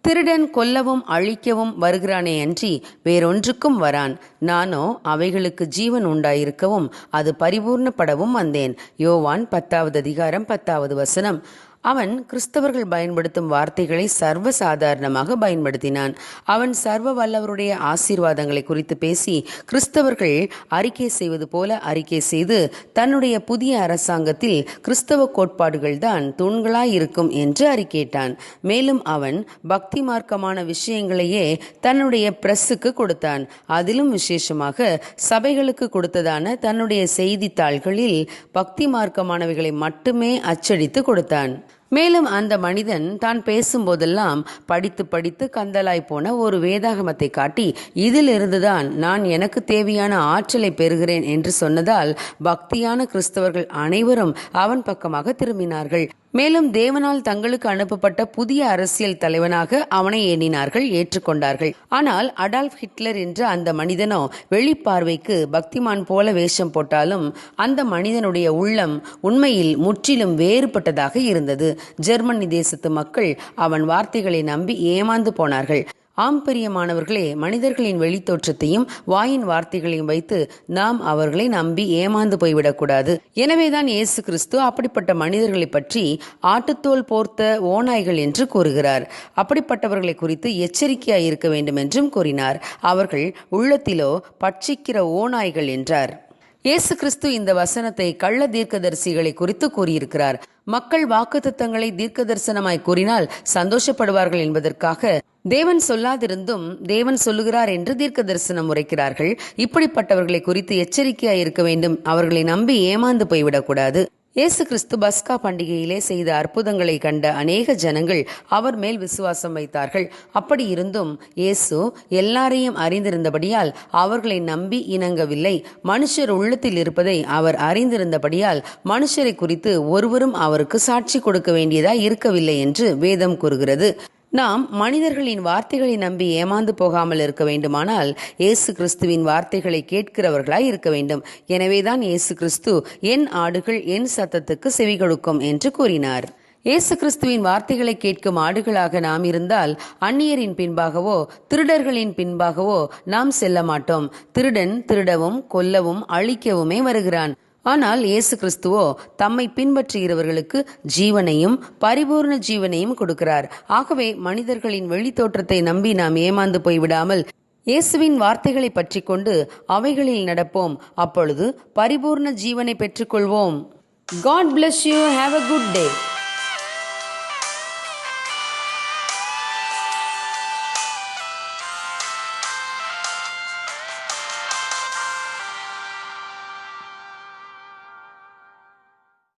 திருடன் கொல்லவும் அழிக்கவும் வருகிறானே அன்றி வேறொன்றுக்கும் வரான். நானோ அவைகளுக்கு ஜீவன் உண்டாயிருக்கவும் அது பரிபூர்ணப்படவும் வந்தேன். யோவான் பத்தாவது அதிகாரம் பத்தாவது வசனம். அவன் கிறிஸ்தவர்கள் பயன்படுத்தும் வார்த்தைகளை சர்வ சாதாரணமாக பயன்படுத்தினான். அவன் சர்வ வல்லவருடைய ஆசீர்வாதங்களை குறித்து பேசி கிறிஸ்தவர்கள் அறிக்கை செய்வது போல அறிக்கை செய்து தன்னுடைய புதிய அரசாங்கத்தில் கிறிஸ்தவ கோட்பாடுகள் தான் தூண்களாய் இருக்கும் என்று அறிக்கையிட்டான். மேலும் அவன் பக்தி மார்க்கமான விஷயங்களையே தன்னுடைய பிரஸ்ஸுக்கு கொடுத்தான். அதிலும் விசேஷமாக சபைகளுக்கு கொடுத்ததான தன்னுடைய செய்தித்தாள்களில் பக்தி மார்க்கமானவைகளை மட்டுமே அச்சடித்து கொடுத்தான். மேலும் அந்த மனிதன் தான் பேசும்போதெல்லாம் படித்து படித்து கந்தலாய் போன ஒரு வேதாகமத்தை காட்டி இதிலிருந்துதான் நான் எனக்கு தேவையான ஆற்றலை பெறுகிறேன் என்று சொன்னதால் பக்தியான கிறிஸ்தவர்கள் அனைவரும் அவன் பக்கமாக திரும்பினார்கள். மேலும் தேவனால் தங்களுக்கு அனுப்பப்பட்ட புதிய அரசியல் தலைவனாக அவனை எண்ணினார்கள் ஏற்றுக்கொண்டார்கள். ஆனால் அடால்ஃப் ஹிட்லர் என்ற அந்த மனிதனோ வெளிப்பார்வைக்கு பக்திமான் போல வேஷம் போட்டாலும் அந்த மனிதனுடைய உள்ளம் உண்மையில் முற்றிலும் வேறுபட்டதாக இருந்தது. ஜெர்மனி தேசத்து மக்கள் அவன் வார்த்தைகளை நம்பி ஏமாந்து போனார்கள். ஆம் பிரியமானவர்களே மனிதர்களின் வெளித்தோற்றத்தையும் வாயின் வார்த்தைகளையும் வைத்து நாம் அவர்களை நம்பி ஏமாந்து போய்விடக்கூடாது. எனவேதான் இயேசு கிறிஸ்து அப்படிப்பட்ட மனிதர்களை பற்றி ஆட்டுத்தோல் போர்த்த ஓநாய்கள் என்று கூறுகிறார். அப்படிப்பட்டவர்களை குறித்து எச்சரிக்கையாய் இருக்க வேண்டும் என்றும் கூறினார். அவர்கள் உள்ளத்திலோ பட்சிக்கிற ஓநாய்கள் என்றார். இயேசு கிறிஸ்து இந்த வசனத்தை கள்ள தீர்க்கதரிசிகளை குறித்து கூறியிருக்கிறார். மக்கள் வாக்குத்தத்தங்களை தீர்க்க தரிசனமாய் கூறினால் சந்தோஷப்படுவார்கள் என்பதற்காக தேவன் சொல்லாதிருந்தும் தேவன் சொல்லுகிறார் என்று தீர்க்க தரிசனம் உரைக்கிறார்கள். இப்படிப்பட்டவர்களை குறித்து எச்சரிக்கையாய் இருக்க வேண்டும். அவர்களை நம்பி ஏமாந்து போய்விடக்கூடாது. இயேசு கிறிஸ்து பஸ்கா பண்டிகையிலே செய்த அற்புதங்களை கண்ட அநேக ஜனங்கள் அவர் மேல் விசுவாசம் வைத்தார்கள். அப்படி இருந்தும் இயேசு எல்லாரையும் அறிந்திருந்தபடியால் அவர்களை நம்பி இணங்கவில்லை. மனுஷர் உள்ளத்தில் இருப்பதை அவர் அறிந்திருந்தபடியால் மனுஷரை குறித்து ஒருவரும் அவருக்கு சாட்சி கொடுக்க வேண்டியதாய் இருக்கவில்லை என்று வேதம் கூறுகிறது. நாம் மனிதர்களின் வார்த்தைகளை நம்பி ஏமாந்து போகாமல் இருக்க வேண்டுமானால் இயேசு கிறிஸ்துவின் வார்த்தைகளை கேட்கிறவர்களாய் இருக்க வேண்டும். எனவேதான் இயேசு கிறிஸ்து என் ஆடுகள் என் சத்தத்துக்கு செவி கொடுக்கும் என்று கூறினார். இயேசு கிறிஸ்துவின் வார்த்தைகளை கேட்கும் ஆடுகளாக நாம் இருந்தால் அந்நியரின் பின்பாகவோ திருடர்களின் பின்பாகவோ நாம் செல்ல மாட்டோம். திருடன் திருடவும் கொல்லவும் அழிக்கவுமே வருகிறான். ஆனால் இயேசு கிறிஸ்துவோ தம்மை பின்பற்றுகிறவர்களுக்கு ஜீவனையும் பரிபூர்ண ஜீவனையும் கொடுக்கிறார். ஆகவே மனிதர்களின் வெளித்தோற்றத்தை நம்பி நாம் ஏமாந்து போய்விடாமல் இயேசுவின் வார்த்தைகளை பற்றி கொண்டு அவைகளில் நடப்போம். அப்பொழுது பரிபூர்ண ஜீவனை பெற்றுக்கொள்வோம். God bless you have a good day